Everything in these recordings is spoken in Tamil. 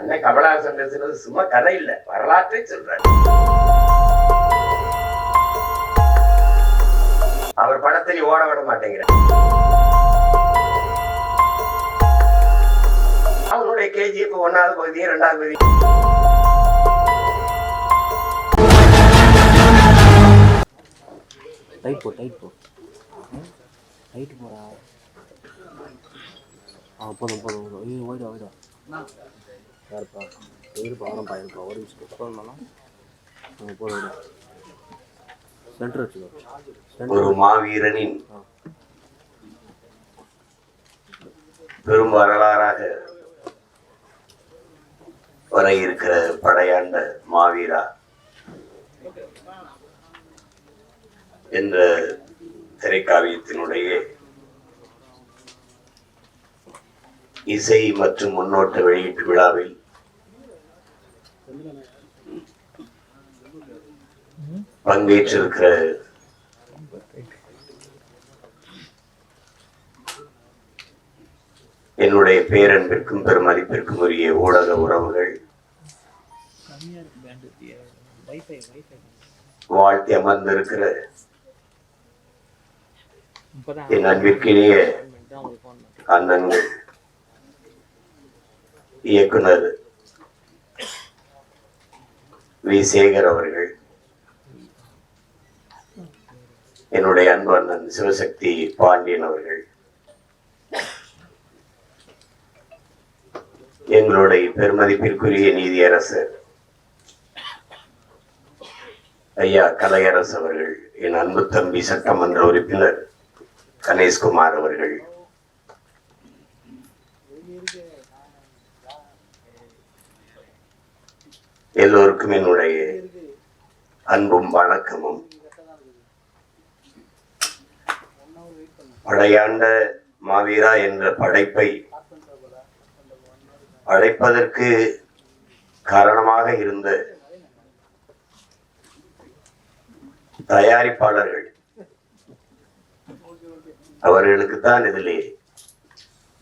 அண்ணா கமலஹாசன் பேசுறது சும்மா கதை இல்லை. வரலாற்றை சொல்றாரு. அவர் படத்தை நீ ஓட விட மாட்டேங்கிற. அவனுடைய கேஜி இப்ப ஒன்னாவது பகுதியும் ரெண்டாவது பகுதி டைட் போ டைட் போ. டைட் போடா. ஆ போதும் போதும் போதும். ஐயோ ஓய்டா ஓய்டா யாருப்பா இருப்பா வரப்பா இருப்பா ஒரு நிமிஷம் ஃபோன் பண்ணலாம் போதும் விடு. சென்டர் வச்சுக்கோ ஒரு மாவீரனின் பெரும் வரலாறாக வர இருக்கிற படையாண்ட மாவீரா என்ற திரைக்காவியத்தினுடைய இசை மற்றும் முன்னோட்ட வெளியீட்டு விழாவில் பங்கேற்றிருக்கிற என்னுடைய பேரன்பிற்கும் பெருமதிப்பிற்கும் உரிய ஊடக உறவுகள் வாழ்த்தி அமர்ந்திருக்கிற என் அன்பிற்கினிய அண்ணன்கள் இயக்குனர் வி சேகர் அவர்கள். என்னுடைய அன்பு அண்ணன் சிவசக்தி பாண்டியன் அவர்கள். எங்களுடைய பெருமதிப்பிற்குரிய நீதியரசர். ஐயா கலையரசு அவர்கள் என் அன்பு தம்பி சட்டமன்ற உறுப்பினர் கணேஷ்குமார் அவர்கள். எல்லோருக்கும் என்னுடைய அன்பும் வணக்கமும். படையாண்ட மாவீரா என்ற படைப்பை படைப்பதற்கு காரணமாக இருந்த தயாரிப்பாளர்கள் அவர்களுக்கு தான் இதிலே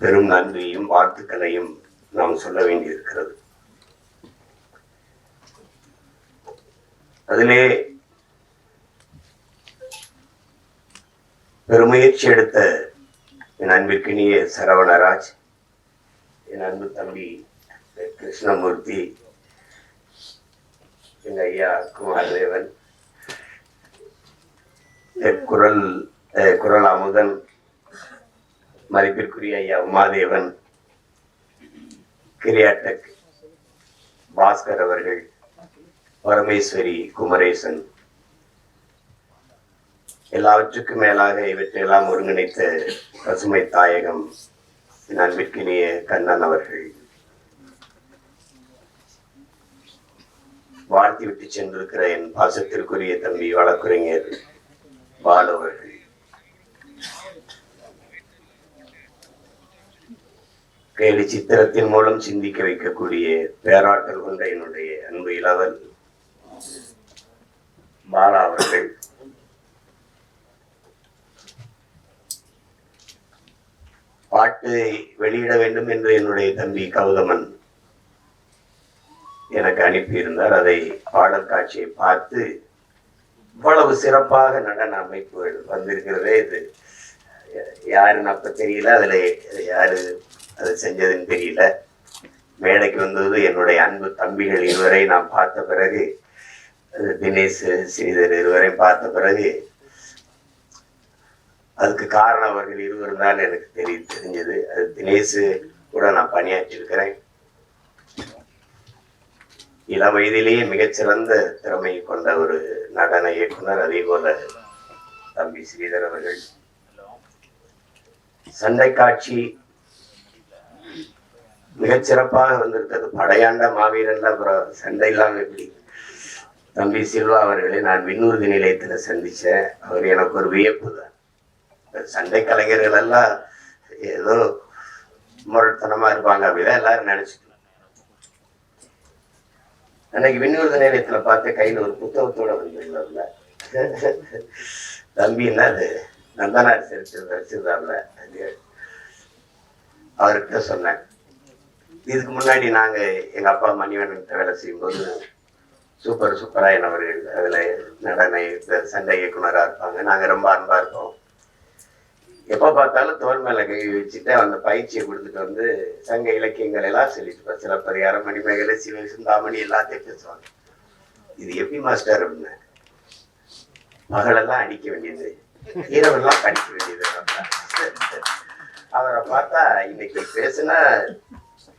பெரும் நன்றியும் வாழ்த்துக்களையும் நாம் சொல்ல வேண்டியிருக்கிறது. அதிலே பெருமுயற்சி எடுத்த என் அன்பிற்கினிய சரவணராஜ் என் அன்பு தம்பி கிருஷ்ணமூர்த்தி என் ஐயா குமாரதேவன் குரல் அஹ், குரல் அமுதன் மதிப்பிற்குரிய ஐயா உமாதேவன் கிரியாட்டக் பாஸ்கர் அவர்கள் பரமேஸ்வரி குமரேசன். எல்லாவற்றுக்கும் மேலாக இவற்றையெல்லாம் ஒருங்கிணைத்த பசுமை தாயகம் என் அன்பிற்கினிய கண்ணன் அவர்கள். வாழ்த்தி விட்டு சென்றிருக்கிற என் பாசத்திற்குரிய தம்பி வழக்குரைஞர் பாலு அவர்கள். கேலி சித்திரத்தின் மூலம் சிந்திக்க வைக்கக்கூடிய பேராற்றல் கொண்ட என்னுடைய அன்பு இளவல் பாலா அவர்கள் பாட்டு வெளியிட வேண்டும் என்று என்னுடைய தம்பி கௌதமன் எனக்கு அனுப்பியிருந்தார். அதை பாடல் காட்சியை பார்த்து இவ்வளவு சிறப்பாக நடன அமைப்புகள் வந்திருக்கிறதே இது யாருன்னு அப்ப தெரியல அதுல யாரு அது செஞ்சதுன்னு தெரியல. மேடைக்கு வந்தது என்னுடைய அன்பு தம்பிகள் இதுவரை நான் பார்த்த பிறகு தினேஷ் ஸ்ரீதர் இருவரை பார்த்த பிறகு அதுக்கு காரணம் அவர்கள் இருவரும் தான் எனக்கு தெரிய தெரிஞ்சது. அது தினேஷ் கூட நான் பணியாற்றியிருக்கிறேன். இளம் வயதிலேயே மிகச்சிறந்த திறமை கொண்ட ஒரு நடன இயக்குனர் அதே போல தம்பி ஸ்ரீதர் அவர்கள். சண்டை காட்சி மிகச்சிறப்பாக வந்திருக்கிறது. படையாண்ட மாவீரன்ல அப்புறம் சண்டை இல்லாமல் எப்படி? தம்பி சில்வா அவர்களை நான் விண்ணூர்தி நிலையத்தில் சந்தித்தேன் அவர் எனக்கு ஒரு வியப்பு தான். சண்டை கலைஞர்கள் எல்லாம் ஏதோ முரட்டுத்தனமாக இருப்பாங்க அப்படிதான் எல்லாரும் நினச்சிக்கலாம் அன்னைக்கு விண்ணூர்தி நிலையத்தில் பார்த்து கையில் ஒரு புத்தகத்தோட வந்திருந்தார்ல. தம்பி என்ன அது? நந்தனார் சரிச்சு வச்சிருந்தாருல. அவர்கிட்ட சொன்னேன். இதுக்கு முன்னாடி நாங்கள் எங்கள் அப்பா மணிவண்ணன் வேலை செய்யும்போது சூப்பர் சூப்பராக அவர்கள். அதுல நடன சண்டை இயக்குனரா இருப்பாங்க. நாங்க ரொம்ப அன்பா இருப்போம். எப்ப பார்த்தாலும் தோல் மேல கை வச்சுட்டு அந்த பயிற்சியை கொடுத்துட்டு வந்து சங்க இலக்கியங்கள் எல்லாம் சொல்லிட்டு இருப்பார் சிலப்பதிகாரம் மணிமேகலை சிவ சிந்தாமணி எல்லாத்தையும் பேசுவாங்க. இது எப்படி மாஸ்டர் அப்படின்னு? மகளெல்லாம் அடிக்க வேண்டியது. இரவெல்லாம் படிக்க வேண்டியது. அவரை பார்த்தா இன்னைக்கு பேசுனா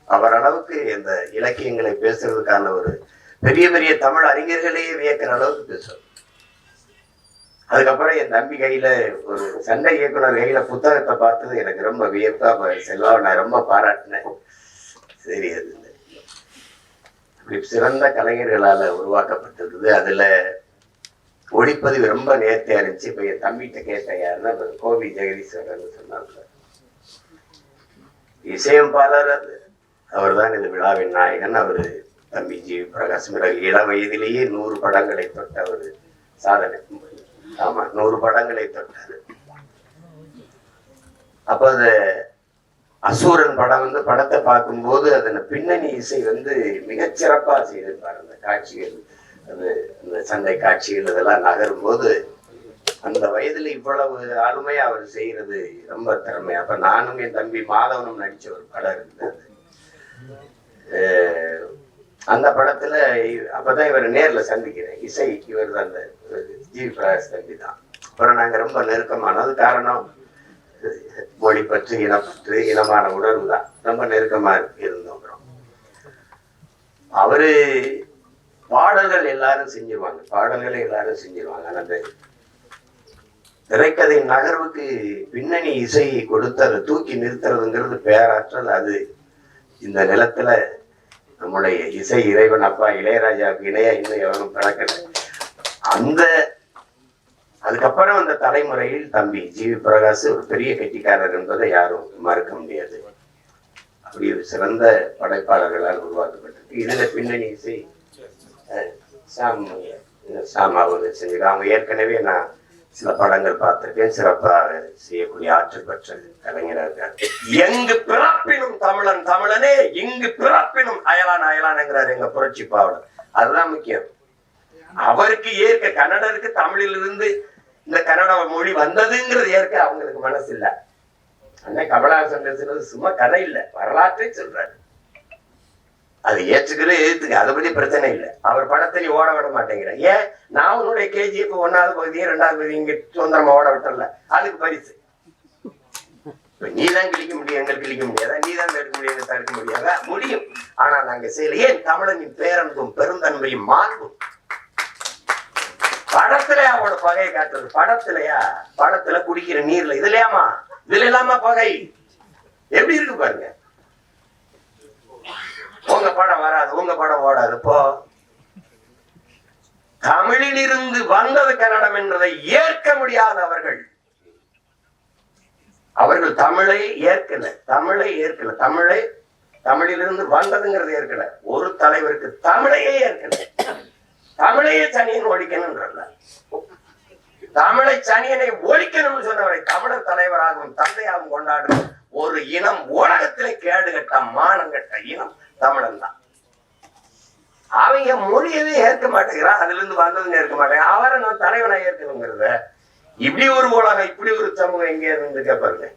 அவர் அளவுக்கு இந்த இலக்கியங்களை பேசுறதுக்கான ஒரு பெரிய பெரிய தமிழ் அறிஞர்களையே வியக்கிற அளவுக்கு பேசுவார் அதுக்கப்புறம் என் தம்பி கையில ஒரு சண்டை இயக்குனர் கையில புத்தகத்தை பார்த்தது எனக்கு ரொம்ப வியப்பா செல்லா நான் ரொம்ப பாராட்டினேன். சரி அது இப்படி சிறந்த கலைஞர்களால உருவாக்கப்பட்டிருக்குது. அதுல ஒளிப்பதிவு ரொம்ப நேர்த்தியா இருந்துச்சு. இப்ப என் தம்பிகிட்ட கேட்டேன் யாருன்னா கோபி கோவி ஜெகதீஸ்வரன் சொன்னாங்க. இசையமைப்பாளர் அது. அவர்தான் இந்த விழாவின் நாயகன். அவரு தம்பி ஜி பிரகாஷ் பிறகு இளம் வயதிலேயே நூறு படங்களை தொட்ட ஒரு சாதனை ஆமா நூறு படங்களை தொட்டாரு. அப்ப அது அசூரன் படம் வந்து படத்தை பார்க்கும்போது அதன் பின்னணி இசை வந்து மிகச்சிறப்பாக செய்திருப்பார். அந்த காட்சிகள் அது அந்த சண்டை காட்சிகள் இதெல்லாம் நகரும்போது அந்த வயதுல இவ்வளவு ஆளுமையா அவர் செய்யறது ரொம்ப திறமை. அப்ப நானும் என் தம்பி மாதவனும் நடிச்ச ஒரு படம் இருந்தது. அது. அஹ் அந்த படத்துல அப்பதான் இவரை நேர்ல சந்திக்கிறேன். இசை இவர் தான் அந்த ஜி பிரகாஷ் தம்பி தான். அப்புறம் நாங்க ரொம்ப நெருக்கமானது காரணம் மொழி பற்று இனப்பற்று இனமான உணர்வு தான். ரொம்ப நெருக்கமா இருந்தோம் அப்புறம். அவரு பாடல்கள் எல்லாரும் செஞ்சிருவாங்க. பாடல்களை எல்லாரும் செஞ்சிருவாங்க. அந்த திரைக்கதை நகர்வுக்கு பின்னணி இசையை கொடுத்து அதை தூக்கி நிறுத்துறதுங்கிறது பேராற்றல். அது இந்த நிலத்துல நம்முடைய இசை இறைவன் அப்பா இளையராஜாவுக்கு இணையா இன்னும் எவனும் பிறக்கல. அந்த அதுக்கப்புறம் அந்த தலைமுறையில் தம்பி ஜிவி பிரகாஷ் ஒரு பெரிய கெட்டிக்காரர் என்பதை யாரும் மறுக்க முடியாது. அப்படி ஒரு சிறந்த படைப்பாளர்களால் உருவாக்கப்பட்டிருக்கு. இதுல பின்னணி இசை அஹ், சாம் சாம் அவங்க செஞ்சிருக்காங்க அவங்க ஏற்கனவே நான் சில படங்கள் பார்த்திருக்கேன். சிறப்பாக செய்யக்கூடிய ஆற்றல் பெற்ற கலைஞராக. எங்கு பிறப்பினும் தமிழன் தமிழனே இங்கு பிறப்பினும் அயலான் அயலான்ங்கிறார் எங்க புரட்சி பாவலர். அதுதான் முக்கியம். அவருக்கு ஏற்க கன்னடருக்கு தமிழிலிருந்து இந்த கன்னட மொழி வந்ததுங்கிறது ஏற்க அவங்களுக்கு மனசு இல்லை அண்ணன் கமலஹாசன் பேசுறது சும்மா கதை இல்லை வரலாற்றை சொல்றாரு. அதை ஏற்றுக்கிற ஏத்துக்க அதை பத்தி பிரச்சனை இல்லை. அவர் படத்தை நீ ஓட விட மாட்டேங்கிற. ஏன்? நான் உன்னுடைய கேஜிஎஃப் ஒன்னாவது பகுதியும் ரெண்டாவது பகுதி இங்க சுதந்திரமா ஓட விட்டல அதுக்கு பரிசு. இப்ப நீ தான் கிழிக்க முடியும் எங்களுக்கு கிழிக்க முடியாதா? நீ தான் தடுக்க முடியும் தடுக்க முடியாதா? முடியும். ஆனா நாங்க செய்யல. ஏன்? தமிழனின் பேரன்பும் பெருந்தன்மையும் மாண்பும். படத்துலயா அவனோட பகையை காட்டுறது? படத்துலயா? படத்துல குடிக்கிற நீர்ல. இதுலயாமா இதுல இல்லாம பகை. எப்படி இருக்கு பாருங்க. படம் படம் ஓடாது போ. தமிழில் இருந்து வந்தது கன்னடம் என்றதை ஏற்க முடியாதவர்கள். அவர்கள் தமிழை ஏற்கல தமிழை ஏற்கல தமிழை தமிழிலிருந்து வந்ததுங்கிறது ஏற்கல. ஒரு தலைவருக்கு தமிழையே ஏற்கல. தமிழையே சனியன் ஒழிக்கணும்ன்றல தமிழை சனியனை ஒழிக்கணும்னு சொன்னவரை தமிழர் தலைவராகவும் தந்தையாகவும் கொண்டாடும் ஒரு இனம் உலகத்திலே கேடு கேடுகட்ட மானங்கட்ட இனம் தமிழன் தான் அவங்க மொழியவே ஏற்க மாட்டேங்கிறான் அதுல இருந்து வந்ததுன்னு ஏற்க மாட்டேங்கிறான் அவரை நான் தலைவனா ஏற்கணுங்கிறத. இப்படி ஒரு உலகம் இப்படி ஒரு சமூகம் எங்க இருந்து கேட்பாருங்க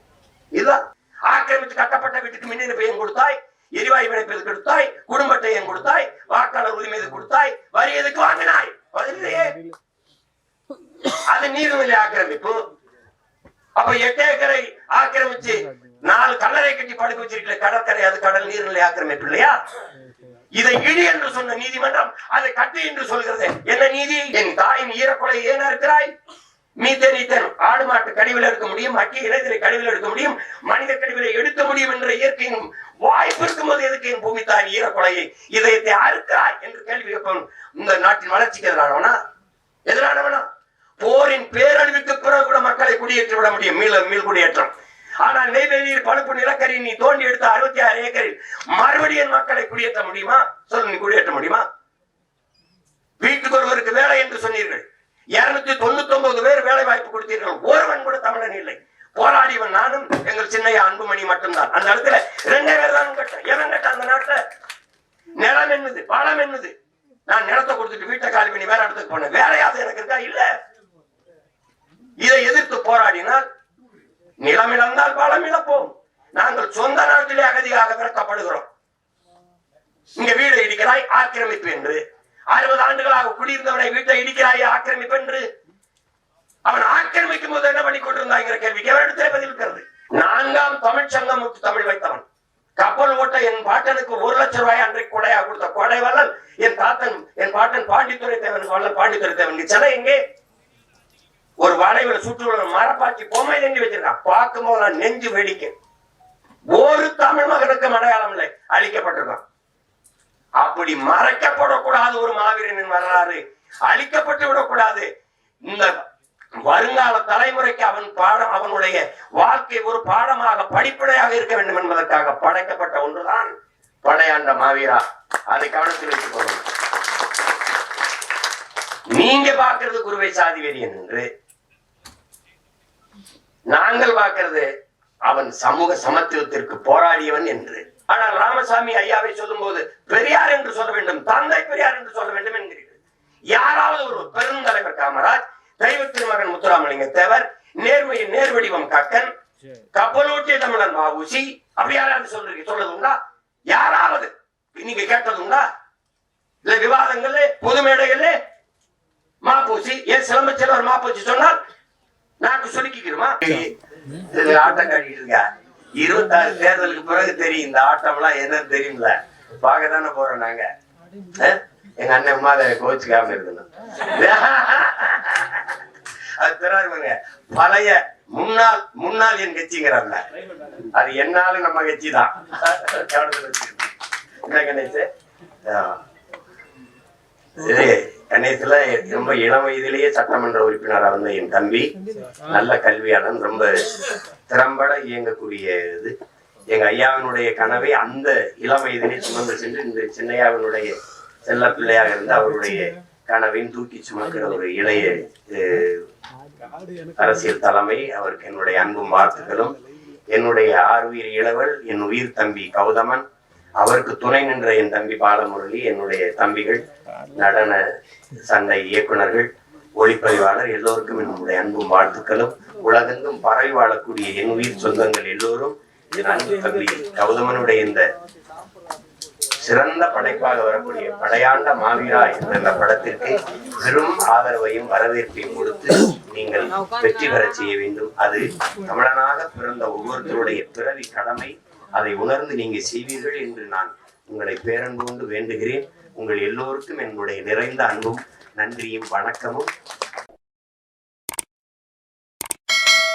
இதுதான். ஆக்கிரமித்து கட்டப்பட்ட வீட்டுக்கு மின்னின பெயர் கொடுத்தாய் எரிவாயு இணைப்பது கொடுத்தாய் குடும்பத்தை என் கொடுத்தாய் வாக்காளர் உரிமை எது கொடுத்தாய் வரி எதுக்கு வாங்கினாய்? பதில் அது நீர்நிலை ஆக்கிரமிப்பு. அப்ப எட்டு ஏக்கரை ஆக்கிரமிச்சு நாலு கல்லறை கட்டி படுக்க வச்சிருக்கல கடற்கரை அது கடல் நீர்நிலை ஆக்கிரமிப்பு இல்லையா? இதை இடி என்று சொன்ன நீதிமன்றம் அதை கட்டு என்று சொல்கிறது. என்ன நீதி? என் தாயின் ஈரக்கொலை ஏன் இருக்கிறாய் மீத்தேன் ஆடு மாட்டு கழிவில் எடுக்க முடியும் அக்கி இளைஞரை கழிவில் எடுக்க முடியும் மனித கழிவிலை எடுக்க முடியும் என்ற இயற்கையின் வாய்ப்பு இருக்கும்போது எதுக்கு என் பூமி தாயின் ஈரக்குலையை இதயத்தை அறுக்கிறாய் என்று கேள்வி கேட்பவன் இந்த நாட்டின் வளர்ச்சிக்கு எதிரானவனா? எதிரானவனா? போரின் பேரழிவுக்கு பிறகு கூட மக்களை குடியேற்றி விட முடியும். மீள மீள் குடியேற்றம். ஆனால் நெய்வேலியில் பழுப்பு நிலக்கரி நீ தோண்டி எடுத்த அறுபத்தி ஆறு ஏக்கரில் மறுபடியும் மக்களை குடியேற்ற முடியுமா? சொல்லு நீ குடியேற்ற முடியுமா? வீட்டுக்கு ஒருவருக்கு வேலை என்று சொன்னீர்கள். இருநூத்தி தொண்ணூத்தி ஒன்பது பேர் வேலை வாய்ப்பு கொடுத்தீர்கள். ஒருவன் கூட தமிழன் இல்லை. போராடிவன் நானும் எங்கள் சின்னையா அன்புமணி மட்டும்தான். அந்த இடத்துல ரெண்டே பேர் தான் கட்ட எவன் கட்ட அந்த நாட்டுல? நிலம் என்னது? பழம் என்னது? நான் நிலத்தை கொடுத்துட்டு வீட்டை காலி பண்ணி வேற இடத்துக்கு போனேன். வேலையாவது எனக்கு இருக்கா? இல்ல. இதை எதிர்த்து போராடினால் நிலம் இழந்தால் பலம் இழப்போம். நாங்கள் சொந்த நாட்டிலே அகதியாக விரட்டப்படுகிறோம் இங்க வீடு இடிக்கிறாய் ஆக்கிரமிப்பு என்று. அறுபது ஆண்டுகளாக குடியிருந்தவனை வீட்டை இடிக்கிறாய் ஆக்கிரமிப்பு என்று. அவன் ஆக்கிரமிக்கும் போது என்ன பண்ணி கொண்டிருந்தாங்கிற கேள்விக்கு அவரிடத்திலே பதில் இருக்கிறது? நான்காம் தமிழ் சங்கம் தமிழ் வைத்தவன். கப்பல் ஓட்ட என் பாட்டனுக்கு ஒரு லட்சம் ரூபாய் அன்றைக்கு கொடையா கொடுத்த கொடை வல்லன் என் தாத்தன் என் பாட்டன் பாண்டித்துறை தேவனுக்கு வல்லன் பாண்டித்துறை தேவன் சென்னை எங்கே? ஒரு வளைவுல சுற்றுலா மரப்பாச்சி பொம்மை நெஞ்சு வச்சிருக்கான். பார்க்கும் போது நான் நெஞ்சு வெடிக்கும் ஒரு தமிழ் மகனுக்கும் அடையாளம் இல்லை. அழிக்கப்பட்டிருக்கான். அப்படி மறைக்கப்படக்கூடாது ஒரு மாவீரனின் வரலாறு. அழிக்கப்பட்டு விடக்கூடாது. இந்த வருங்கால தலைமுறைக்கு அவன் பாடம் அவனுடைய வாழ்க்கை ஒரு பாடமாக படிப்படையாக இருக்க வேண்டும் என்பதற்காக படைக்கப்பட்ட ஒன்றுதான் படையாண்ட மாவீரா. அதை கவனத்தில் வைத்துக் கொள்ளணும் நீங்க பாக்குறது குருவை சாதி வெறியன் என்று. நாங்கள் பார்க்கிறது அவன் சமூக சமத்துவத்திற்கு போராடியவன் என்று. ஆனால் ராமசாமி ஐயாவை சொல்லும்போது பெரியார் என்று சொல்ல வேண்டும் தந்தை பெரியார் என்று சொல்ல வேண்டும் என்கிறீர்கள். யாராவது ஒரு பெருந்தலைவர் காமராஜ் தெய்வ திருமகன் முத்துராமலிங்க தேவர் நேர்மையின் நேர்வடிவம் கக்கன் கப்பலோட்டிய தமிழன் மாபூசி அப்படி யாராவது சொல்றீங்க சொல்றது உண்டா யாராவது? நீங்க கேட்டது உண்டா இல்ல விவாதங்கள்ல பொது மேடைகள்ல மாப்பூசி ஏன் சிலம்பச்செல்வர் மாப்பூசி சொன்னால் நாக்கு சொல்லிக்கிறோமா இது ஆட்டம் காட்டிட்டு இருக்கா? இருபத்தாறு தேர்தலுக்கு பிறகு தெரியும் இந்த ஆட்டம் எல்லாம் என்னன்னு தெரியும்ல. பார்க்க தானே போறோம் நாங்க. எங்க அண்ணன் அம்மா அதை கோச்சுக்காம இருக்கணும் அது தெரியாதுங்க பழைய முன்னாள் முன்னாள் என் கட்சிங்கிறாங்க அது என்னாலும் நம்ம கட்சி தான் என்ன கணேஷ் இது கணேசில ரொம்ப இளம் வயதிலேயே சட்டமன்ற உறுப்பினராக இருந்த என் தம்பி. நல்ல கல்வியாளன் ரொம்ப திறம்பட இயங்கக்கூடிய இது. எங்க ஐயாவினுடைய கனவை அந்த இளம் வயதிலே சுமந்து சென்று இந்த சின்னையாவினுடைய செல்ல பிள்ளையாக இருந்து அவருடைய கனவையும் தூக்கி சுமக்கிற ஒரு இளைய அரசியல் தலைமை. அவருக்கு என்னுடைய அன்பும் வாழ்த்துக்களும். என்னுடைய ஆர்வீர் இளவல் என் உயிர் தம்பி கௌதமன். அவருக்கு துணை நின்ற என் தம்பி பாலமுரளி என்னுடைய தம்பிகள் நடன சந்தை இயக்குனர்கள் ஒளிப்பதிவாளர் எல்லோருக்கும் என்னுடைய அன்பும் வாழ்த்துக்களும். உலகெங்கும் பரவி வாழக்கூடிய என் உயிர் சொந்தங்கள் எல்லோரும் என் அன்பு தம்பி கௌதமனுடைய இந்த சிறந்த படைப்பாக வரக்கூடிய படையாண்ட மாவீரா என்ற இந்த படத்திற்கு பெரும் ஆதரவையும் வரவேற்பையும் கொடுத்து நீங்கள் வெற்றி பெற செய்ய வேண்டும். அது தமிழனாக பிறந்த ஒவ்வொருத்தருடைய பிறவி கடமை அதை உணர்ந்து நீங்க செய்வீர்கள் என்று நான் உங்களை பேரன்பு கொண்டு வேண்டுகிறேன். உங்கள் எல்லோருக்கும் என்னுடைய நிறைந்த அன்பும் நன்றியும் வணக்கமும்.